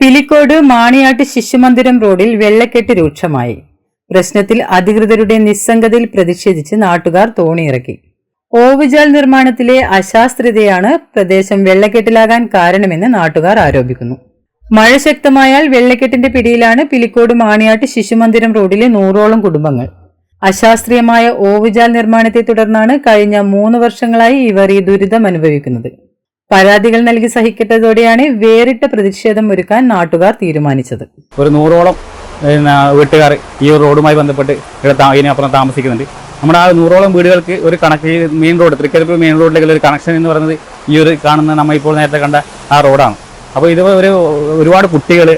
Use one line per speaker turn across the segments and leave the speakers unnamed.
പിലിക്കോട് മാണിയാട്ട് ശിശുമന്ദിരം റോഡിൽ വെള്ളക്കെട്ട് രൂക്ഷമായി. പ്രശ്നത്തിൽ അധികൃതരുടെ നിസ്സംഗതയിൽ പ്രതിഷേധിച്ച് നാട്ടുകാർ തോണിയിറക്കി. ഓവുചാൽ നിർമ്മാണത്തിലെ അശാസ്ത്രീയതയാണ് പ്രദേശം വെള്ളക്കെട്ടിലാകാൻ കാരണമെന്ന് നാട്ടുകാർ ആരോപിക്കുന്നു. മഴ ശക്തമായാൽ വെള്ളക്കെട്ടിന്റെ പിടിയിലാണ് പിലിക്കോട് മാണിയാട്ട് ശിശുമന്ദിരം റോഡിലെ നൂറോളം കുടുംബങ്ങൾ. അശാസ്ത്രീയമായ ഓവുചാൽ നിർമ്മാണത്തെ തുടർന്നാണ് കഴിഞ്ഞ മൂന്ന് വർഷങ്ങളായി ഇവർ ഈ ദുരിതം അനുഭവിക്കുന്നത് പരാതികൾ നൽകി സഹിക്കട്ടതോടെയാണ് വേറിട്ട പ്രതിഷേധം ഒരുക്കാൻ നാട്ടുകാർ തീരുമാനിച്ചത്.
ഒരു നൂറോളം വീട്ടുകാർ ഈ റോഡുമായി ബന്ധപ്പെട്ട് ഇതിനപ്പുറം താമസിക്കുന്നുണ്ട്. നമ്മുടെ ആ നൂറോളം വീടുകൾക്ക് ഒരു connect main road Trikaripur main റോഡിലേക്ക് ഒരു കണക്ഷൻ എന്ന് പറയുന്നത് ഈ ഒരു കാണുന്ന നമ്മൾ ഇപ്പോൾ നേരത്തെ കണ്ട ആ റോഡാണ്. അപ്പോൾ ഇത് ഒരു ഒരുപാട് കുട്ടികൾ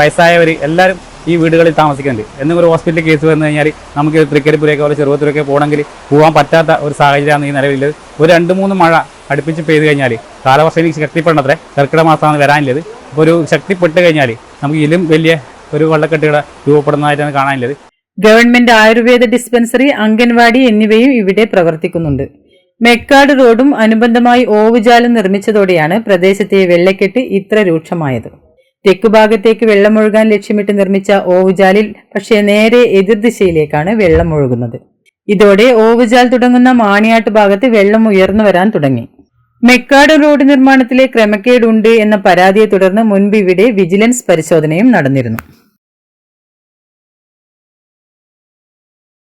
വയസ്സായവർ എല്ലാവരും ഈ വീടുകളിൽ താമസിക്കുന്നുണ്ട്. എന്നും ഒരു ഹോസ്പിറ്റൽ കേസ് വന്നു കഴിഞ്ഞാൽ നമുക്ക് തൃക്കരിപ്പൂരേക്കോ ചെറുപ്പത്തിലൊക്കെ പോകണമെങ്കിൽ പോകാൻ പറ്റാത്ത ഒരു സാഹചര്യമാണ് ഈ നിലവിലുള്ളത്. ഒരു രണ്ട് മൂന്ന് മഴ അടുപ്പിച്ച് പെയ്ത് കഴിഞ്ഞാൽ കാലാവസ്ഥയിൽ ശക്തിപ്പെടണത്രേ കർക്കിടക മാസമാണ് വരാനുള്ളത് അപ്പോൾ ഒരു ശക്തിപ്പെട്ട് കഴിഞ്ഞാൽ നമുക്ക് ഇതിലും വലിയ ഒരു വെള്ളക്കെട്ടുകൾ രൂപപ്പെടുന്നതായിട്ടാണ് കാണാനുള്ളത്
ഗവൺമെന്റ് ആയുർവേദ ഡിസ്പെൻസറി അംഗൻവാടി എന്നിവയും ഇവിടെ പ്രവർത്തിക്കുന്നുണ്ട്. മെക്കാട് റോഡും അനുബന്ധമായി ഓവുചാലം നിർമ്മിച്ചതോടെയാണ് പ്രദേശത്തെ വെള്ളക്കെട്ട് ഇത്ര രൂക്ഷമായത്. തെക്കുഭാഗത്തേക്ക് വെള്ളമൊഴുകാൻ ലക്ഷ്യമിട്ട് നിർമ്മിച്ച ഓവുചാലിൽ പക്ഷേ നേരെ എതിർദിശയിലേക്കാണ് വെള്ളം ഒഴുകുന്നത്. ഇതോടെ ഓവുചാൽ തുടങ്ങുന്ന മാണിയാട്ട് ഭാഗത്ത് വെള്ളം ഉയർന്നു വരാൻ തുടങ്ങി. മെക്കാട് റോഡ് നിർമ്മാണത്തിലെ ക്രമക്കേടുണ്ട് എന്ന പരാതിയെ തുടർന്ന് മുൻപ് ഇവിടെ വിജിലൻസ് പരിശോധനയും നടന്നിരുന്നു